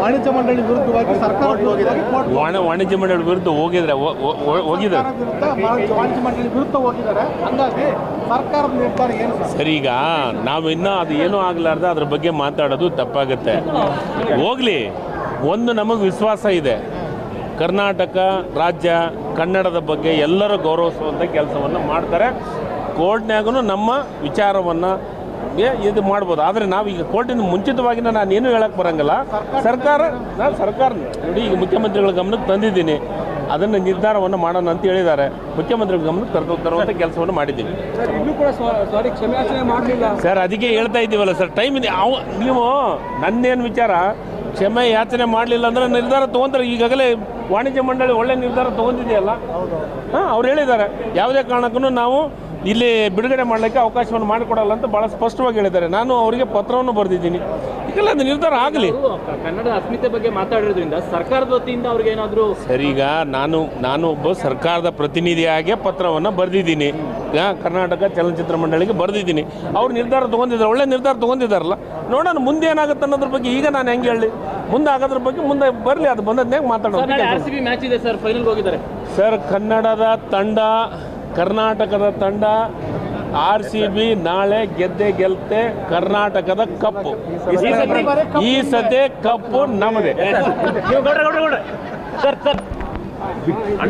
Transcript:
ವಾಣಿಜ್ಯ ಮಂಡಳಿ ವಿರುದ್ಧವಾಗಿ ಸರ್ಕಾರ ವಾಣಿಜ್ಯ ಮಂಡಳಿ ವಿರುದ್ಧ ಹೋಗಿದ್ರೆ ಹೋಗಿದ್ದಾರೆ ವಾಣಿಜ್ಯ ಮಂಡಳಿ ವಿರುದ್ಧ ಹೋಗಿದ್ದಾರೆ. ಹಂಗಾಗಿ ಸರ್ಕಾರದ ನಿರ್ಧಾರ ಏನು? ಸರಿ ಈಗ ನಾವು ಇನ್ನೂ ಅದು ಏನೂ ಆಗ್ಲಾರ್ದ ಅದ್ರ ಬಗ್ಗೆ ಮಾತಾಡೋದು ತಪ್ಪಾಗುತ್ತೆ. ಹೋಗ್ಲಿ. ಒಂದು ನಮಗೆ ವಿಶ್ವಾಸ ಇದೆ. ಕರ್ನಾಟಕ ರಾಜ್ಯ ಕನ್ನಡದ ಬಗ್ಗೆ ಎಲ್ಲರೂ ಗೌರವಿಸುವಂಥ ಕೆಲಸವನ್ನು ಮಾಡ್ತಾರೆ. ಕೋರ್ಟ್ನ್ಯಾಗೂ ನಮ್ಮ ವಿಚಾರವನ್ನು ಇದು ಮಾಡ್ಬೋದು. ಆದರೆ ನಾವು ಈಗ ಕೋರ್ಟಿನ ಮುಂಚಿತವಾಗಿ ನಾನು ಏನು ಹೇಳಕ್ಕೆ ಬರೋಂಗಿಲ್ಲ. ಸರ್ಕಾರ ನಾನು ಸರ್ಕಾರ ನೋಡಿ ಈಗ ಮುಖ್ಯಮಂತ್ರಿಗಳ ಗಮನಕ್ಕೆ ತಂದಿದ್ದೀನಿ. ಅದನ್ನು ನಿರ್ಧಾರವನ್ನು ಮಾಡೋಣ ಅಂತ ಹೇಳಿದ್ದಾರೆ. ಮುಖ್ಯಮಂತ್ರಿಗಳ ಗಮನಕ್ಕೆ ತರ್ಕೊಂಡು ತರುವಂಥ ಕೆಲಸವನ್ನು ಮಾಡಿದ್ದೀನಿ. ಸರ್ ಅದಕ್ಕೆ ಹೇಳ್ತಾ ಇದ್ದೀವಲ್ಲ ಸರ್ ಟೈಮ್ ಇದೆ. ಅವ ನೀವು ನನ್ನೇನು ವಿಚಾರ? ಕ್ಷಮೆ ಯಾಚನೆ ಮಾಡಲಿಲ್ಲ ಅಂದ್ರೆ ನಿರ್ಧಾರ ತೊಗೊಂತಾರೆ. ಈಗಾಗಲೇ ವಾಣಿಜ್ಯ ಮಂಡಳಿ ಒಳ್ಳೆ ನಿರ್ಧಾರ ತೊಗೊಂಡಿದೆಯಲ್ಲ? ಹಾಂ ಅವ್ರು ಹೇಳಿದ್ದಾರೆ. ಯಾವುದೇ ಕಾರಣಕ್ಕೂ ನಾವು ಇಲ್ಲಿ ಬಿಡುಗಡೆ ಮಾಡಲಿಕ್ಕೆ ಅವಕಾಶವನ್ನು ಮಾಡಿಕೊಡಲ್ಲ ಅಂತ ಭಾಳ ಸ್ಪಷ್ಟವಾಗಿ ಹೇಳಿದ್ದಾರೆ. ನಾನು ಅವರಿಗೆ ಪತ್ರವನ್ನು ಬರೆದಿದ್ದೀನಿ. ಈಗಲ್ಲ ಅದು ನಿರ್ಧಾರ ಆಗಲಿ. ಕನ್ನಡ ಅಸ್ಮಿತೆ ಬಗ್ಗೆ ಮಾತಾಡಿರೋದ್ರಿಂದ ಸರ್ಕಾರದ ವತಿಯಿಂದ ಅವ್ರಿಗೆ ಏನಾದರೂ ಸರಿಗ ನಾನು ನಾನು ಒಬ್ಬ ಸರ್ಕಾರದ ಪ್ರತಿನಿಧಿಯಾಗಿ ಪತ್ರವನ್ನು ಬರೆದಿದ್ದೀನಿ. ಕರ್ನಾಟಕ ಚಲನಚಿತ್ರ ಮಂಡಳಿಗೆ ಬರೆದಿದ್ದೀನಿ. ಅವ್ರು ನಿರ್ಧಾರ ತೊಗೊಂಡಿದ್ದಾರೆ ಒಳ್ಳೆ ನಿರ್ಧಾರ ತೊಗೊಂಡಿದ್ದಾರಲ್ಲ. ನೋಡೋಣ ಮುಂದೆ ಏನಾಗುತ್ತೆ ಅನ್ನೋದ್ರ ಬಗ್ಗೆ ಈಗ ನಾನು ಹೆಂಗೆ ಹೇಳಿ. ಮುಂದೆ ಆಗೋದ್ರ ಬಗ್ಗೆ ಮುಂದೆ ಬರಲಿ ಅದು ಬಂದದ್ನಾಗ ಮಾತಾಡೋಣ. ಸರ್ ಕನ್ನಡದ ತಂಡ ಕರ್ನಾಟಕದ ತಂಡ ಆರ್ ಸಿ ಬಿ ನಾಳೆ ಗೆದ್ದೆ ಗೆಲ್ತೆ ಕರ್ನಾಟಕದ ಕಪ್ಪು. ಈ ಸತೆ ಕಪ್ಪು ನಮ್ಮದೇ ಸರ್.